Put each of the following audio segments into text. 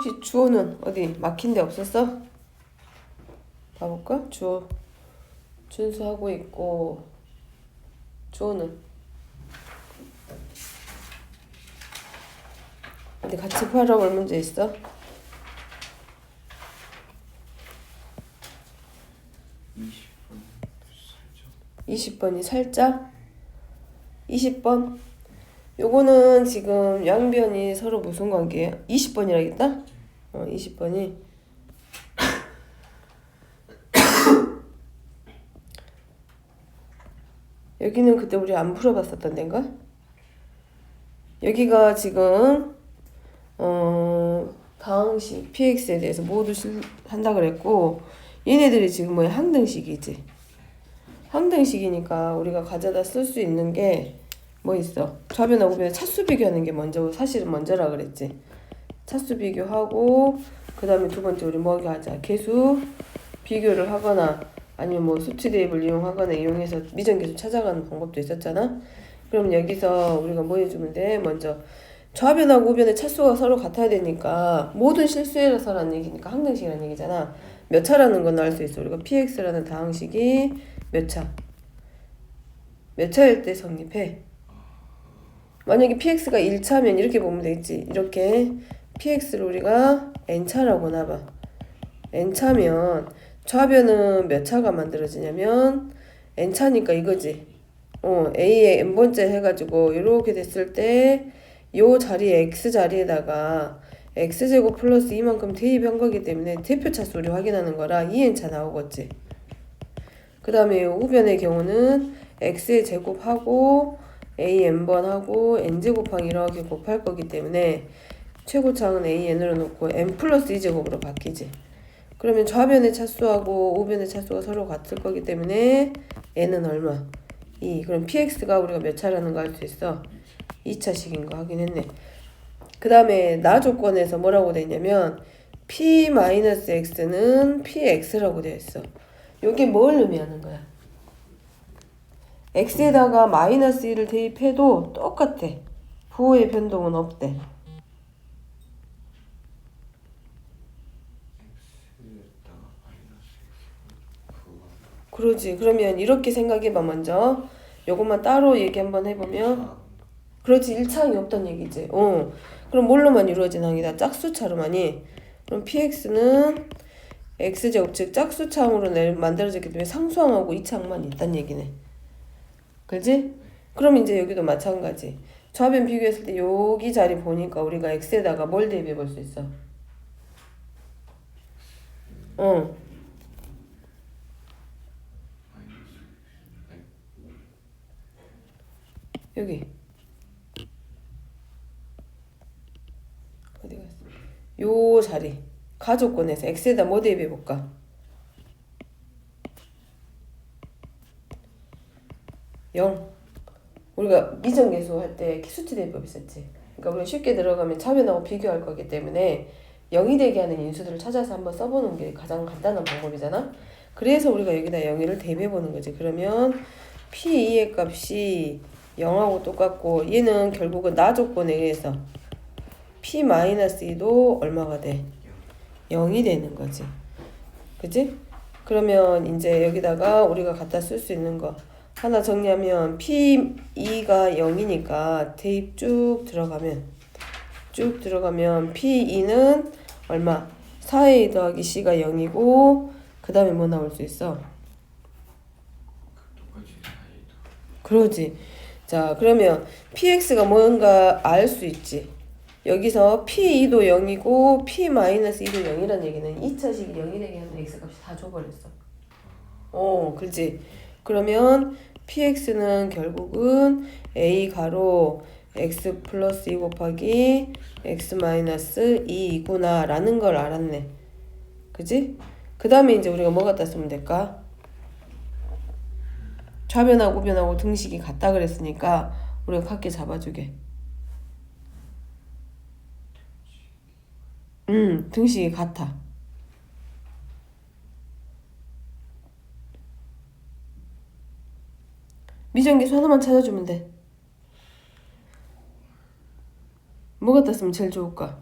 혹시 주호는 어디 막힌 데 없었어? 봐볼까? 주호 준수하고 있고 주호는 어디 같이 팔아볼 문제 있어? 20번이 살짝 20번 요거는 지금 양변이 서로 무슨 관계야? 20번이라겠다? 어 20번이 여기는 그때 우리 안 풀어봤었던 데인가? 여기가 지금 어 다항식 px에 대해서 모두 실, 한다 그랬고 얘네들이 지금 뭐야 항등식이지 항등식이니까 우리가 가져다 쓸 수 있는 게 뭐 있어? 좌변하고 우변 차수 비교하는 게 먼저 사실은 먼저라 그랬지. 차수 비교하고 그 다음에 두 번째 우리 뭐기 하자? 개수 비교를 하거나 아니면 뭐 수치 대입을 이용하거나 이용해서 미정계수 찾아가는 방법도 있었잖아? 그럼 여기서 우리가 뭐 해주면 돼? 먼저 좌변하고 우변의 차수가 서로 같아야 되니까 모든 실수에서라는 얘기니까 항등식이라는 얘기잖아. 몇 차라는 건 알 수 있어. 우리가 px라는 다항식이 몇 차? 몇 차일 때 성립해? 만약에 px가 1차면 이렇게 보면 되겠지. 이렇게 px를 우리가 n차라고 나봐. n차면 좌변은 몇 차가 만들어지냐면 n차니까 이거지. 어, a에 n번째 해가지고 이렇게 됐을 때 요 자리에 x 자리에다가 x제곱 플러스 이만큼 대입한 거기 때문에 대표 차수 우리 확인하는 거라 2n차 나오겠지. 그 다음에 우변의 경우는 x의 제곱하고 a n번 하고 n제곱항 이렇게 곱할 거기 때문에 최고차항은 a n으로 놓고 n 플러스 2제곱으로 바뀌지. 그러면 좌변의 차수하고 우변의 차수가 서로 같을 거기 때문에 n은 얼마? 2. 그럼 px가 우리가 몇 차라는 거 알 수 있어? 2차식인 거 확인했네. 그 다음에 나 조건에서 뭐라고 돼 있냐면 p-x는 px라고 되어 있어. 요게 뭘 의미하는 거야? X에다가 마이너스 1을 대입해도 똑같아. 부호의 변동은 없대. 그러지. 그러면 이렇게 생각해봐 먼저. 요것만 따로 얘기 한번 해보면 그렇지. 1차항이 없단 얘기지. 어. 그럼 뭘로만 이루어진 항이다? 짝수차로만이. 그럼 px는 x제곱 즉 짝수차항으로 내- 만들어졌기 때문에 상수항하고 이차항만 있단 얘기네. 그지? 그럼 이제 여기도 마찬가지. 좌변 비교했을 때 여기 자리 보니까 우리가 x에다가 뭘 대입해 볼 수 있어? 어. 여기. 어디 갔어? 요 자리. 가족권에서 x에다 뭐 대입해 볼까? 영. 우리가 미정 계수 할때 수치 대입법 있었지. 그러니까 우리가 쉽게 들어가면 차변하고 비교할 거기 때문에 0이 되게 하는 인수들을 찾아서 한번 써보는 게 가장 간단한 방법이잖아. 그래서 우리가 여기다 0을 대입해 보는 거지. 그러면 P2의 값이 0하고 똑같고 얘는 결국은 나 조건에 의해서 P-2도 얼마가 돼? 0이 되는 거지. 그지? 그러면 이제 여기다가 우리가 갖다 쓸 수 있는 거 하나 정리하면 P2가 0이니까 대입 쭉 들어가면 쭉 들어가면 P2는 얼마? 4A 더하기 C가 0이고 그 다음에 뭐 나올 수 있어? 그러지. 자 그러면 PX가 뭔가 알 수 있지. 여기서 P2도 0이고 P-2도 0이라는 얘기는 2차식이 0이 되게 하는 X값이 다 줘버렸어. 어, 그렇지. 그러면 PX는 결국은 A 가로 X 플러스 2 곱하기 X 마이너스 2이구나 라는 걸 알았네. 그지? 그 다음에 이제 우리가 뭐 갖다 쓰면 될까? 좌변하고 우변하고 등식이 같다 그랬으니까 우리가 같게 잡아주게. 음, 등식이 같아. 미정계수 하나만 찾아주면 돼. 뭐 갖다 쓰면 제일 좋을까?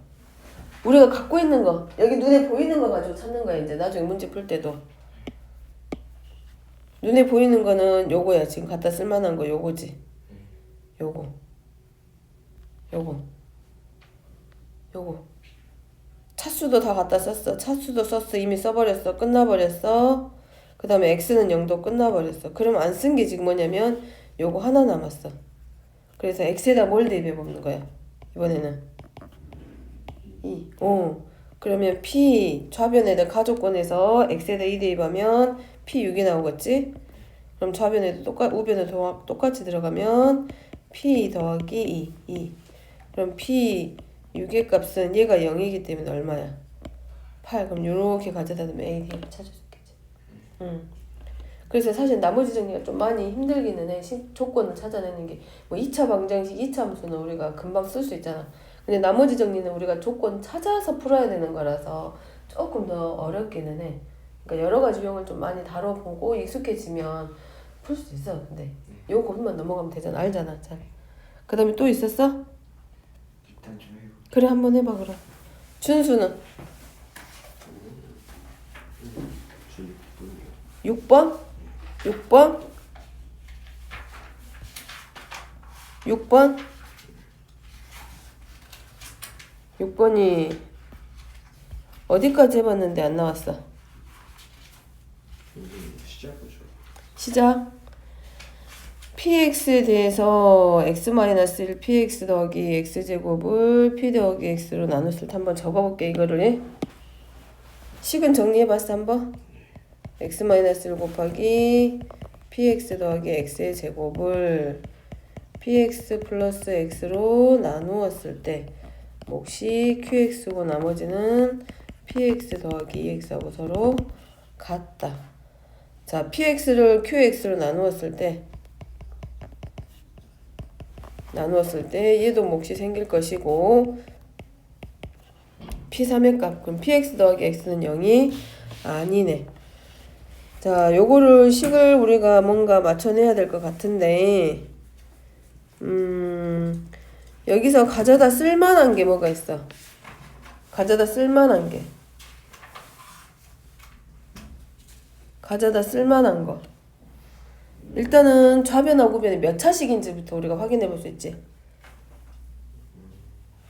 우리가 갖고 있는 거 여기 눈에 보이는 거 가지고 찾는 거야 이제. 나중에 문제 풀 때도. 눈에 보이는 거는 요거야. 지금 갖다 쓸만한 거 요거지. 요거. 요거. 요거. 차수도 다 갖다 썼어. 차수도 썼어. 이미 써버렸어. 끝나버렸어 그 다음에 x는 0도 끝나버렸어 그럼 안 쓴 게 지금 뭐냐면 요거 하나 남았어 그래서 x에다 뭘 대입해 보는 거야 이번에는 2. 어. 그러면 P 좌변에다 가족권에서 X에다 2 대입하면 P 6이 나오겠지? 그럼 좌변에도 똑같 우변에도 똑같이 들어가면 P 더하기 2. 2. 그럼 P 6의 값은 얘가 0이기 때문에 얼마야? 8. 그럼 요렇게 가져다 두면 A, D를 찾을 수 응. 그래서 사실 나머지 정리가 좀 많이 힘들기는 해. 시, 조건을 찾아내는 게. 뭐 2차 방정식, 2차 함수는 우리가 금방 쓸 수 있잖아. 근데 나머지 정리는 우리가 조건 찾아서 풀어야 되는 거라서 조금 더 어렵기는 해. 그러니까 여러 가지 유형을 좀 많이 다뤄보고 익숙해지면 풀 수 있어. 근데 요것만 넘어가면 되잖아. 알잖아. 잘. 그 다음에 또 있었어? 그래 한번 해봐 그럼. 준수는 줄 모르겠어. 6번? 6번? 6번? 6번이 어디까지 해봤는데 안 나왔어? 시작. px에 대해서 x-1 px 더하기 x제곱을 p 더하기 x로 나눴을 때 한번 적어볼게 이거를 식은 정리해봤어 한번 x-1 곱하기 px 더하기 x의 제곱을 px 플러스 x로 나누었을 때 몫이 qx고 나머지는 px 더하기 2x하고 서로 같다 자, px를 qx로 나누었을 때 나누었을 때 얘도 몫이 생길 것이고 p3의 값 그럼 px 더하기 x는 0이 아니네. 자, 요거를 식을 우리가 뭔가 맞춰내야 될 것 같은데 음 여기서 가져다 쓸만한 게 뭐가 있어? 가져다 쓸만한 게 가져다 쓸만한 거. 일단은 좌변하고 우변이 몇 차식인지부터 우리가 확인해 볼 수 있지.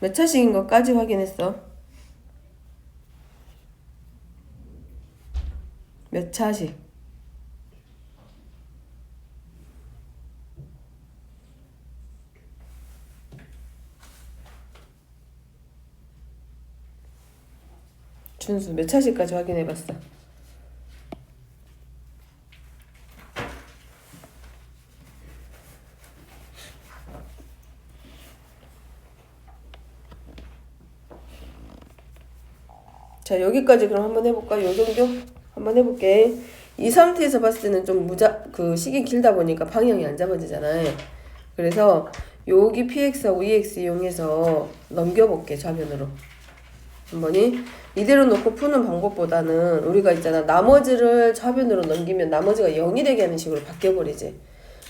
몇 차식인 것까지 확인했어. 몇 차식. 준수 몇 차식까지 확인해 봤어. 자 여기까지 그럼 한번 해볼까? 요 정도 한번 해볼게. 이 상태에서 봤을 때는 좀 무자 그 식이 길다 보니까 방향이 안 잡아지잖아요. 그래서 여기 px하고 ex 이용해서 넘겨볼게 좌변으로. 한 번이 이대로 놓고 푸는 방법보다는 우리가 있잖아 나머지를 좌변으로 넘기면 나머지가 0이 되게 하는 식으로 바뀌어버리지.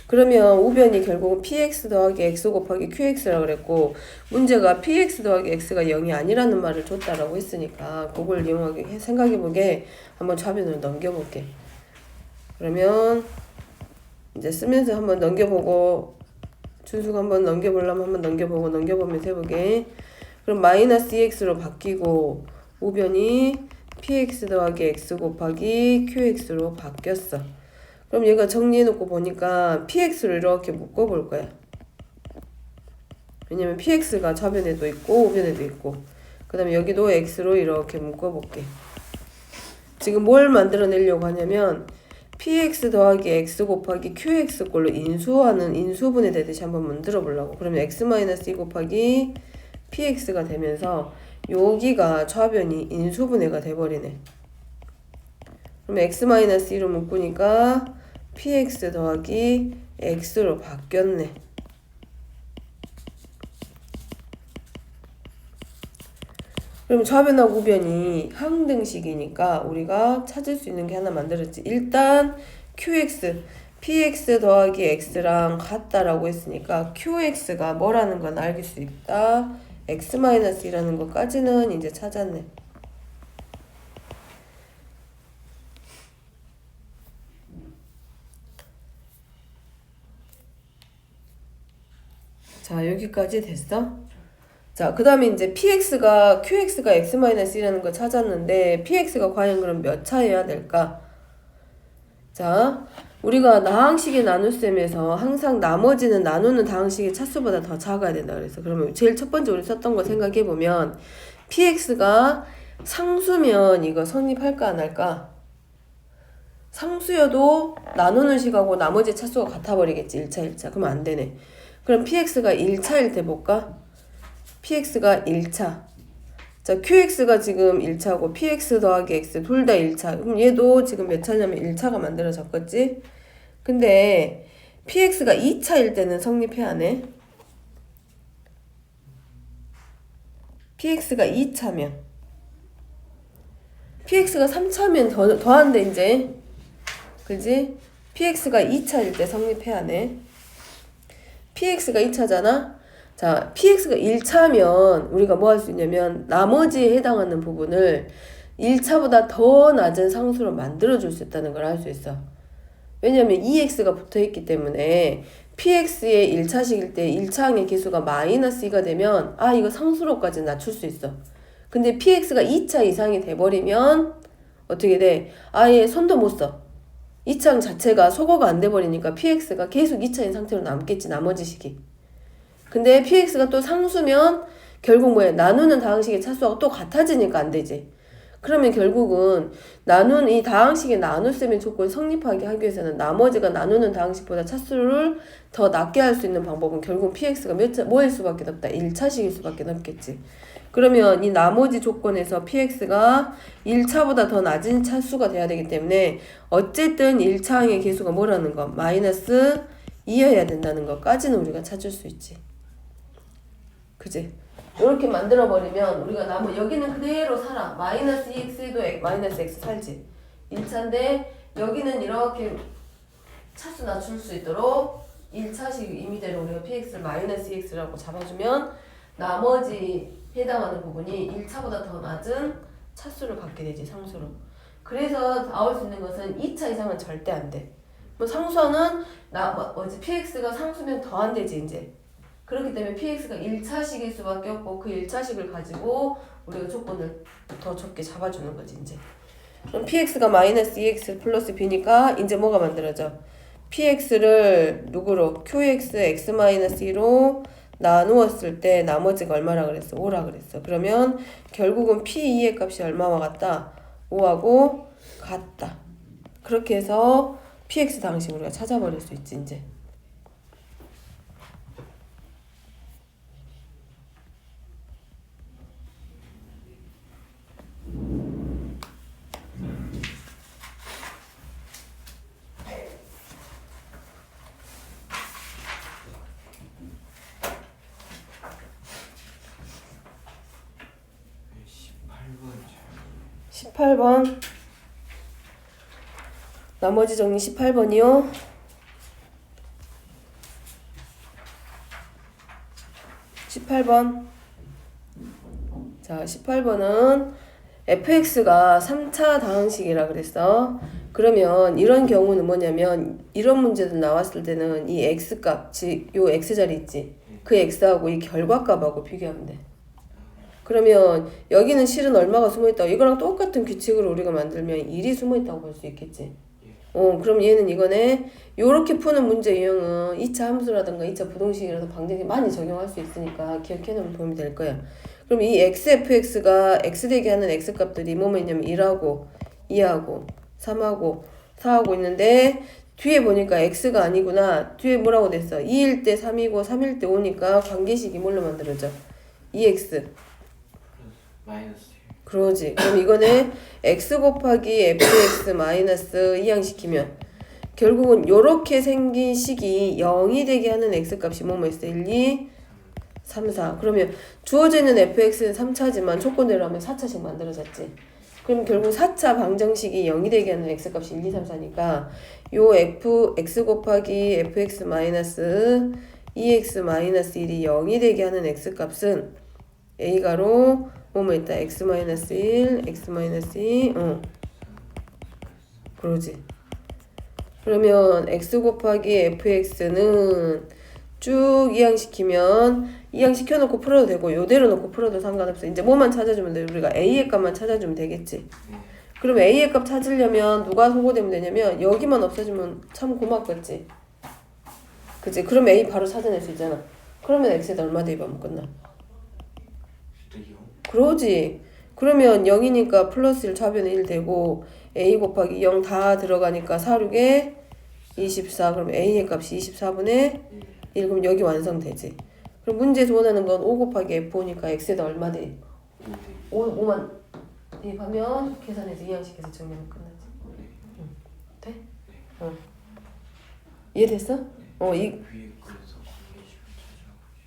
그러면 우변이 결국은 px 더하기 x 곱하기 qx라고 그랬고 문제가 px 더하기 x가 0이 아니라는 말을 줬다라고 했으니까 그걸 이용하게 해- 생각해보게 한번 좌변으로 넘겨볼게. 그러면 이제 쓰면서 한번 넘겨보고 준수가 한번 넘겨보려면 한번 넘겨보고 넘겨보면서 해보게. 그럼 마이너스 2x로 바뀌고 우변이 px 더하기 x 곱하기 qx로 바뀌었어. 그럼 얘가 정리해놓고 보니까 px를 이렇게 묶어볼 거야. 왜냐면 px가 좌변에도 있고 우변에도 있고 그 다음에 여기도 x로 이렇게 묶어볼게. 지금 뭘 만들어내려고 하냐면 px 더하기 x 곱하기 qx 꼴로 인수하는 인수분해 되듯이 한번 만들어 보려고. 그러면 x-2 곱하기 px가 되면서 여기가 좌변이 인수분해가 돼버리네. 그럼 x-2로 묶으니까 px 더하기 x로 바뀌었네. 그럼 좌변하고 우변이 항등식이니까 우리가 찾을 수 있는 게 하나 만들었지. 일단 qx, px 더하기 x랑 같다라고 했으니까 qx가 뭐라는 건알수 있다. x-1이라는 것까지는 이제 찾았네. 자, 여기까지 됐어? 자, 그 다음에 이제 px가, qx가 x-1이라는 걸 찾았는데, px가 과연 그럼 몇 차여야 될까? 자, 우리가 나항식의 나눗셈에서 항상 나머지는 나누는 다항식의 차수보다 더 작아야 된다 그래서 그러면 제일 첫 번째 우리 썼던 거 생각해 보면 px가 상수면 이거 성립할까 안 할까? 상수여도 나누는 식하고 나머지 차수가 같아 버리겠지 1차 1차 그러면 안 되네. 그럼 px가 1차일 때 볼까? px가 1차 자, qx가 지금 1차고 px 더하기 x 둘 다 1차. 그럼 얘도 지금 몇 차냐면 1차가 만들어졌겠지? 근데 px가 2차일 때는 성립해야 하네. px가 2차면 px가 3차면 더, 더한데 이제 그지? px가 2차일 때 성립해야 하네. Px가 2차잖아? 자, px가 1차면 우리가 뭐 할 수 있냐면 나머지에 해당하는 부분을 1차보다 더 낮은 상수로 만들어 줄 수 있다는 걸 알 수 있어. 왜냐면 2x가 붙어 있기 때문에 px의 1차식일 때 1차항의 개수가 마이너스 2가 되면 아, 이거 상수로까지 낮출 수 있어. 근데 px가 2차 이상이 돼 버리면 어떻게 돼? 아예 손도 못 써. 2차항 자체가 소거가 안 돼 버리니까 px가 계속 2차인 상태로 남겠지 나머지 식이. 근데 px가 또 상수면 결국 뭐야 나누는 다항식의 차수하고 또 같아지니까 안 되지. 그러면 결국은 나눈 이 다항식의 나눗셈의 조건 성립하게 하기 위해서는 나머지가 나누는 다항식보다 차수를 더 낮게 할 수 있는 방법은 결국 px가 몇 차, 뭐일 수밖에 없다. 1차식일 수밖에 없겠지. 그러면 이 나머지 조건에서 px가 1차보다 더 낮은 차수가 돼야 되기 때문에 어쨌든 1차항의 개수가 뭐라는 거? 마이너스 2여야 된다는 것까지는 우리가 찾을 수 있지. 그지? 이렇게 만들어 버리면 우리가 나머 여기는 그대로 살아. 마이너스 2x에도 마이너스 x 살지. 1차인데 여기는 이렇게 차수 낮출 수 있도록 1차식 임의대로 우리가 px를 마이너스 2x라고 잡아주면 나머지 해당하는 부분이 1차보다 더 낮은 차수를 갖게 되지 상수로. 그래서 나올 수 있는 것은 2차 이상은 절대 안돼. 뭐 상수는 나 뭐지? Px가 상수면 더 안 되지 이제 그렇기 때문에 px가 1차식일 수밖에 없고 그 1차식을 가지고 우리가 조건을 더 적게 잡아주는 거지 이제. 그럼 px가 마이너스 2x 플러스 b니까 이제 뭐가 만들어져? Px를 누구로? Qx x 마이너스 2로 나누었을 때 나머지가 얼마라 그랬어? 5라 그랬어. 그러면 결국은 p2의 값이 얼마와 같다? 5하고 같다. 그렇게 해서 px 우리가 찾아버릴 수 있지 이제 네, 18번 18번 나머지 정리 18번이요. 십팔 번 자, 18번은 fx가 3차 다항식이라 그랬어. 그러면 이런 경우는 뭐냐면 이런 문제도 나왔을 때는 이 x값, 즉요 x자리 있지. 그 x하고 이 결과값하고 비교하면 돼. 그러면 여기는 실은 얼마가 숨어있다. 이거랑 똑같은 규칙으로 우리가 만들면 1이 숨어있다고 볼 수 있겠지. 어, 그럼 얘는 이거네. 요렇게 푸는 문제 유형은 2차 함수라든가 2차 부동식이라서 방정식 많이 적용할 수 있으니까 기억해놓으면 도움이 될 거야. 그럼 이 xfx가 x 되게 하는 x값들이 뭐뭐 있냐면 1하고 2하고 3하고 4하고 있는데 뒤에 보니까 x가 아니구나. 뒤에 뭐라고 됐어? 2일 때 3이고 3일 때 5니까 관계식이 뭘로 만들어져? 2x. 그러지. 그럼 이거는 x 곱하기 fx 마이너스 이항시키면 결국은 요렇게 생긴 식이 0이 되게 하는 x 값이 뭐뭐 있어? 1, 2, 3, 4. 그러면 주어져 있는 fx는 3차지만 조건대로 하면 4차씩 만들어졌지. 그럼 결국 4차 방정식이 0이 되게 하는 x 값이 1, 2, 3, 4니까 요 f x 곱하기 fx 마이너스 2x 마이너스 1이 0이 되게 하는 x 값은 a가로 뭐뭐 있다. X 마이너스 1 x 마이너스 2 어. 그러지. 그러면 x 곱하기 fx는 쭉 이항시키면 이항시켜 놓고 풀어도 되고 요대로 놓고 풀어도 상관없어. 이제 뭐만 찾아주면 돼. 우리가 a의 값만 찾아주면 되겠지. 네. 그럼 a의 값 찾으려면 누가 소거되면 되냐면 여기만 없어지면 참 고맙겠지. 그치? 그럼 a 바로 찾아낼 수 있잖아. 그러면 x에다 얼마 대입하면 끝나 그러지 그러면 0이니까 플러스 1 좌변에 1 되고 a 곱하기 0 다 들어가니까 4, 6에 24 그럼 a의 값이 24분의 1 그럼 여기 완성되지 그럼 문제에서 원하는 건 5 곱하기 f5니까 x에다 얼마 대 5, 5만 대입하면 계산해서 이항식해서 정리하면 끝나지 응. 돼? 어. 이해됐어? 어, 이,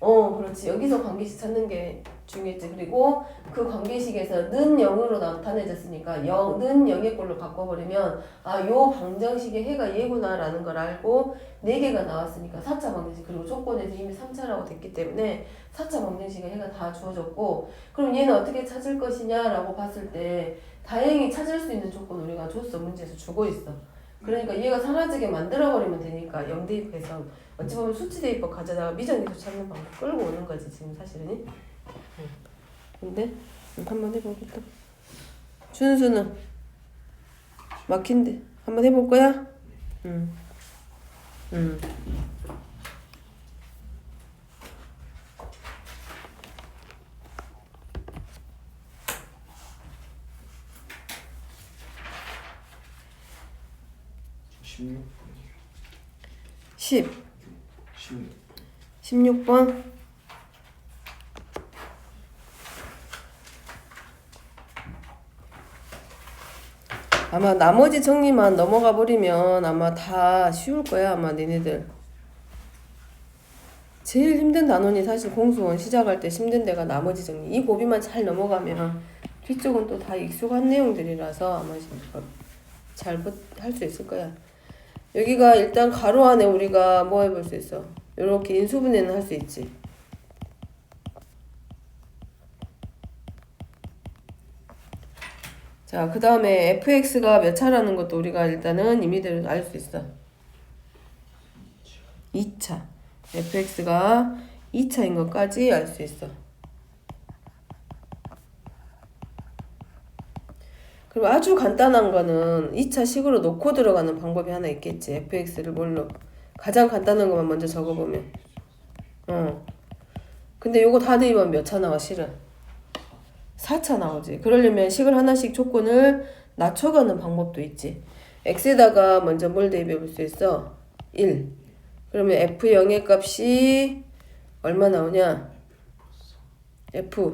어, 그렇지. 여기서 관계식 찾는 게 중요했지. 그리고 그 관계식에서 는 0으로 나타내졌으니까 0, 는 0의 꼴로 바꿔버리면 아, 요 방정식의 해가 얘구나 라는 걸 알고 4개가 나왔으니까 4차 방정식 그리고 조건에서 이미 3차라고 됐기 때문에 4차 방정식의 해가 다 주어졌고 그럼 얘는 어떻게 찾을 것이냐 라고 봤을 때 다행히 찾을 수 있는 조건 우리가 줬어. 문제에서 주고 있어. 그러니까 얘가 사라지게 만들어버리면 되니까 0 대 입해서 어찌 보면 수치 대입법 가져다가 미정계수 찾는 방법 끌고 오는 거지 지금 사실은 응. 근데 응, 한번 해보겠다 준수는 막힌데 한번 해볼 거야? 응. 응. 십육 10 십육 16번 아마 나머지 정리만 넘어가 버리면 아마 다 쉬울 거야 아마 니네들. 제일 힘든 단원이 사실 공수원 시작할 때 힘든 데가 나머지 정리. 이 고비만 잘 넘어가면 뒤쪽은 또 다 익숙한 내용들이라서 아마 잘 할 수 있을 거야. 여기가 일단 가로 안에 우리가 뭐 해볼 수 있어? 이렇게 인수분해는 할 수 있지 자, 그 다음에 fx가 몇 차라는 것도 우리가 일단은 임의대로 알 수 있어. 2차. fx가 2차인 것까지 알 수 있어. 그리고 아주 간단한 거는 2차 식으로 놓고 들어가는 방법이 하나 있겠지. fx를 뭘로. 가장 간단한 것만 먼저 적어보면. 어. 근데 요거 다 대입하면 몇 차 나와, 실은? 4차 나오지. 그러려면 식을 하나씩 조건을 낮춰가는 방법도 있지. x에다가 먼저 뭘 대입해 볼 수 있어? 1. 그러면 f0의 값이 얼마 나오냐? f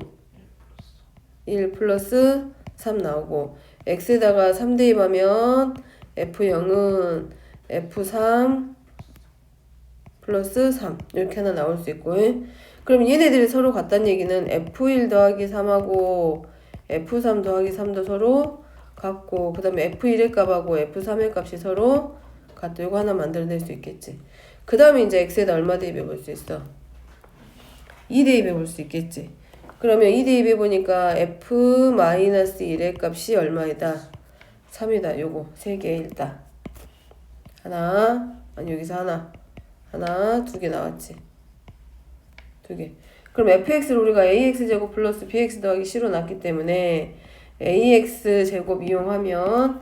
1 플러스 3 나오고 x에다가 3 대입하면 f0은 f3 플러스 3 이렇게 하나 나올 수 있고 그럼 얘네들이 서로 같다는 얘기는 F1 더하기 3하고 F3 더하기 3도 서로 같고 그 다음에 F1의 값하고 F3의 값이 서로 같다. 이거 하나 만들어낼 수 있겠지. 그 다음에 이제 X에다 얼마 대입해 볼 수 있어? 2 대입해 볼 수 있겠지. 그러면 2 대입해 보니까 F-1의 값이 얼마이다? 3이다. 요거 3개 일다. 하나 아니 여기서 하나 하나 두 개 나왔지. 두 개. 그럼 fx를 우리가 ax 제곱 플러스 bx 더하기 c로 놨기 때문에 ax 제곱 이용하면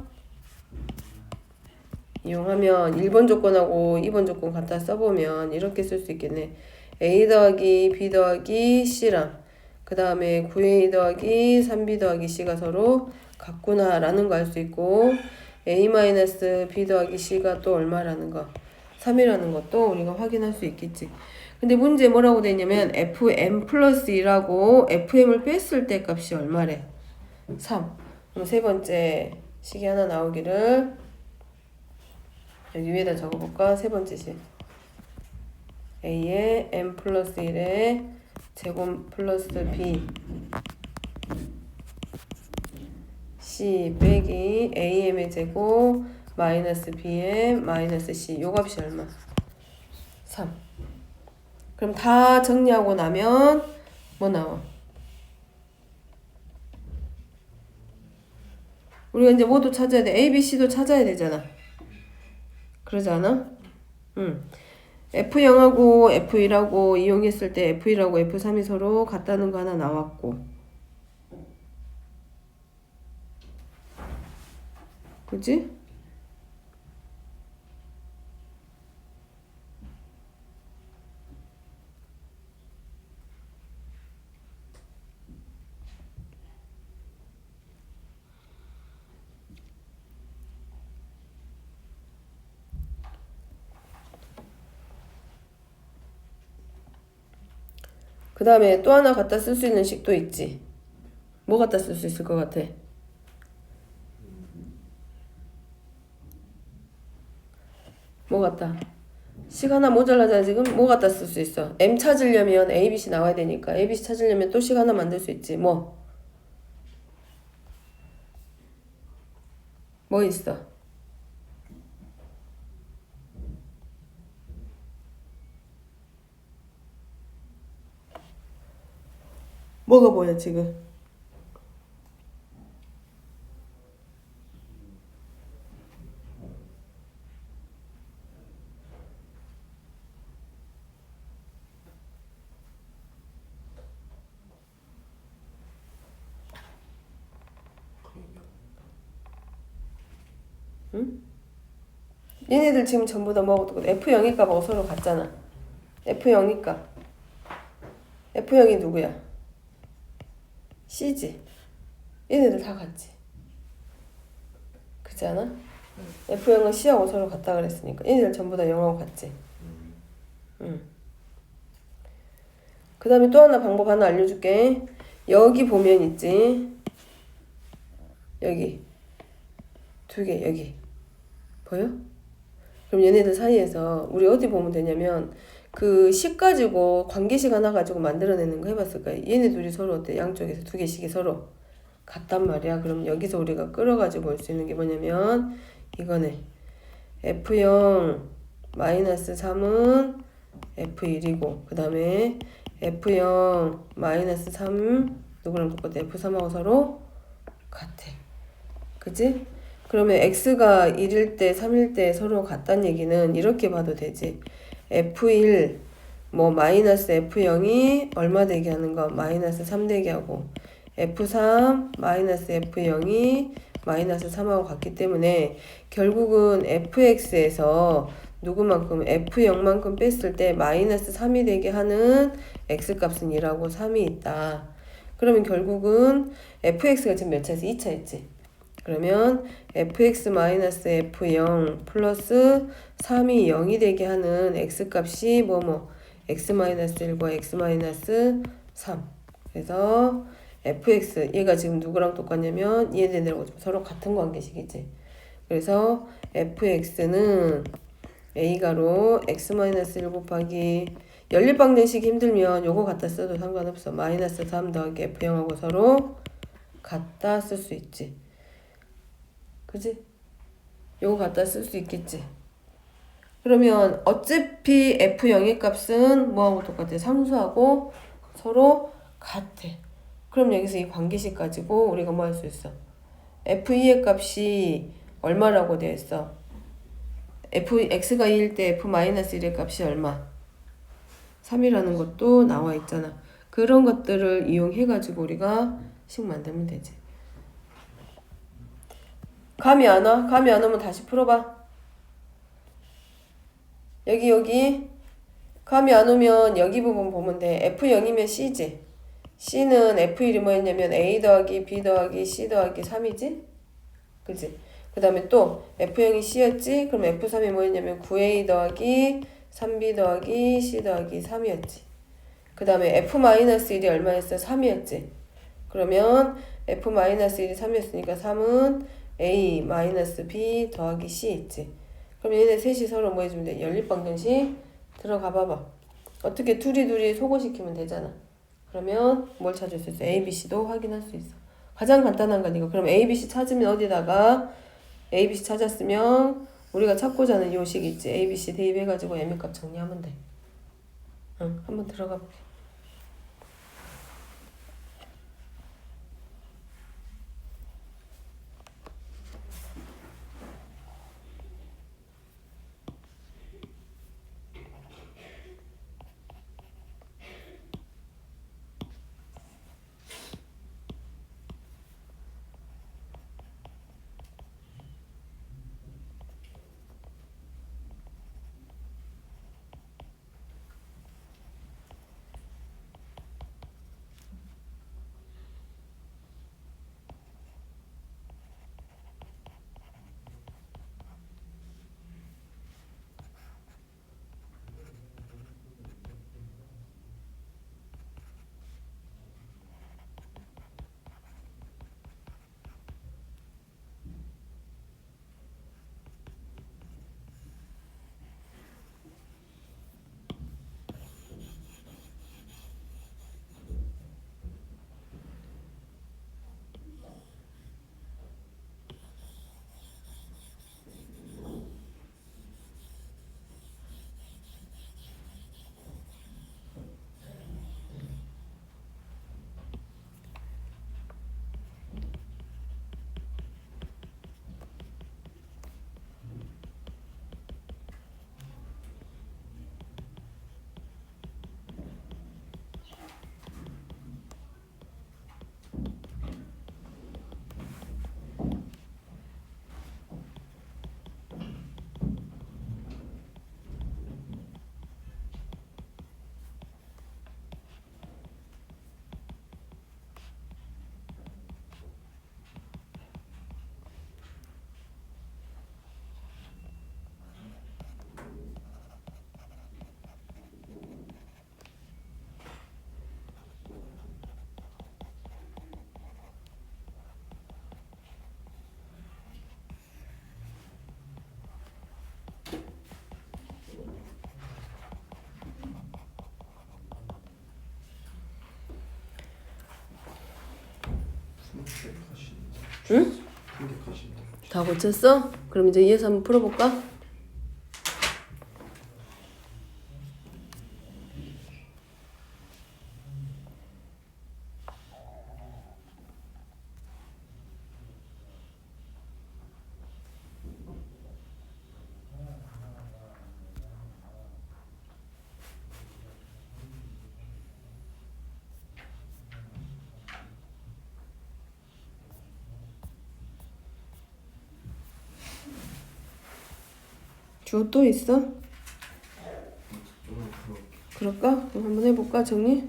이용하면 1번 조건하고 2번 조건 갖다 써보면 이렇게 쓸 수 있겠네. a 더하기 b 더하기 c랑 그 다음에 9a 더하기 3b 더하기 c가 서로 같구나 라는 거 알 수 있고 a 마이너스 b 더하기 c가 또 얼마라는 거 3이라는 것도 우리가 확인할 수 있겠지. 근데 문제 뭐라고 돼 있냐면 fm 플러스 2라고 fm을 뺐을 때 값이 얼마래? 3. 그럼 세 번째 식이 하나 나오기를 여기 위에다 적어볼까? 세 번째 식. a의 m 플러스 1의 제곱 플러스 b c 빼기 am의 제곱 마이너스 bm 마이너스 c 요 값이 얼마? 3. 그럼 다 정리하고 나면 뭐 나와? 우리가 이제 뭐도 찾아야 돼. A, B, C도 찾아야 되잖아. 그러지 않아? 응. F0하고 F1하고 이용했을 때 F1하고 F3이 서로 같다는 거 하나 나왔고. 그지? 다음에 또 하나 갖다 쓸 수 있는 식도 있지. 뭐 갖다 쓸 수 있을 것 같아? 뭐 갖다? 식 하나 모자라잖아 지금? 뭐 갖다 쓸 수 있어? M 찾으려면 A, B, C 나와야 되니까 A, B, C 찾으려면 또식 하나 만들 수 있지. 뭐? 뭐 있어? 뭐야 지금? 얘네들 지금 전부 다 뭐하고 F0이니까 뭐 서로 같잖아. F0이니까. F0이 누구야? C지. 얘네들 다 같지. 그렇지 않아? F0은 C하고 서로 같다 그랬으니까 얘네들 전부 다 0하고 같지. 응. 그 다음에 또 하나 방법 하나 알려줄게. 여기 보면 있지. 여기. 두 개, 여기. 보여? 그럼 얘네들 사이에서 우리 어디 보면 되냐면 그 식 가지고 관계식 하나 가지고 만들어내는 거 해봤을 거야. 얘네 둘이 서로 어때? 양쪽에서 두 개씩이 서로 같단 말이야. 그럼 여기서 우리가 끌어가지고 볼수 있는 게 뭐냐면 이거네. F0 마이너스 3은 F1이고 그 다음에 F0 마이너스 3 누구랑 똑같아? F3하고 서로 같아. 그지? 그러면 x가 1일 때, 3일 때 서로 같다는 얘기는 이렇게 봐도 되지. F1 뭐 마이너스 f0이 얼마 되게 하는 거 마이너스 3 되게 하고 f3 마이너스 f0이 마이너스 3하고 같기 때문에 결국은 fx에서 누구만큼 f0만큼 뺐을 때 마이너스 3이 되게 하는 x값은 2라고 3이 있다. 그러면 결국은 fx가 지금 몇 차에서 2차 있지. 그러면 fx-f0 플러스 3이 0이 되게 하는 x값이 뭐뭐? x-1과 x-3 그래서 fx 얘가 지금 누구랑 똑같냐면 얘네들하고 지금 서로 같은 관계식이지. 그래서 fx는 a가로 x-1 곱하기 연립방정식 힘들면 요거 갖다 써도 상관없어. 마이너스 3 더하기 f0하고 서로 갖다 쓸 수 있지 그지? 요거 갖다 쓸 수 있겠지. 그러면 어차피 F0의 값은 뭐하고 똑같아? 상수하고 서로 같아. 그럼 여기서 이 관계식 가지고 우리가 뭐 할 수 있어? F2의 값이 얼마라고 되어 있어? F, X가 2일 때 F-1의 값이 얼마? 3이라는 것도 나와 있잖아. 그런 것들을 이용해가지고 우리가 식 만들면 되지. 감이 안 와? 감이 안 오면 다시 풀어봐. 여기 여기 감이 안 오면 여기 부분 보면 돼. F0이면 C지. C는 F1이 뭐였냐면 A 더하기 B 더하기 C 더하기 3이지? 그지? 그 다음에 또 F0이 C였지? 그럼 F3이 뭐였냐면 9A 더하기 3B 더하기 C 더하기 3이었지. 그 다음에 F-1이 얼마였어? 3이었지. 그러면 F-1이 3이었으니까 3은 A 마이너스 B 더하기 C 있지. 그럼 얘네 셋이 서로 뭐 해주면 돼? 연립방정식 들어가 봐봐. 어떻게 둘이 둘이 소거시키면 되잖아. 그러면 뭘 찾을 수 있어? A, B, C도 확인할 수 있어. 가장 간단한 거니까. 그럼 A, B, C 찾으면 어디다가 A, B, C 찾았으면 우리가 찾고자 하는 요식 있지. A, B, C 대입해가지고 M의 값 정리하면 돼. 응, 한번 들어가 볼게. 응? 다 고쳤어? 그럼 이제 이에서 한번 풀어볼까? 주어 또 있어? 풀어. 그럴까? 그럼 한번 해볼까 정리?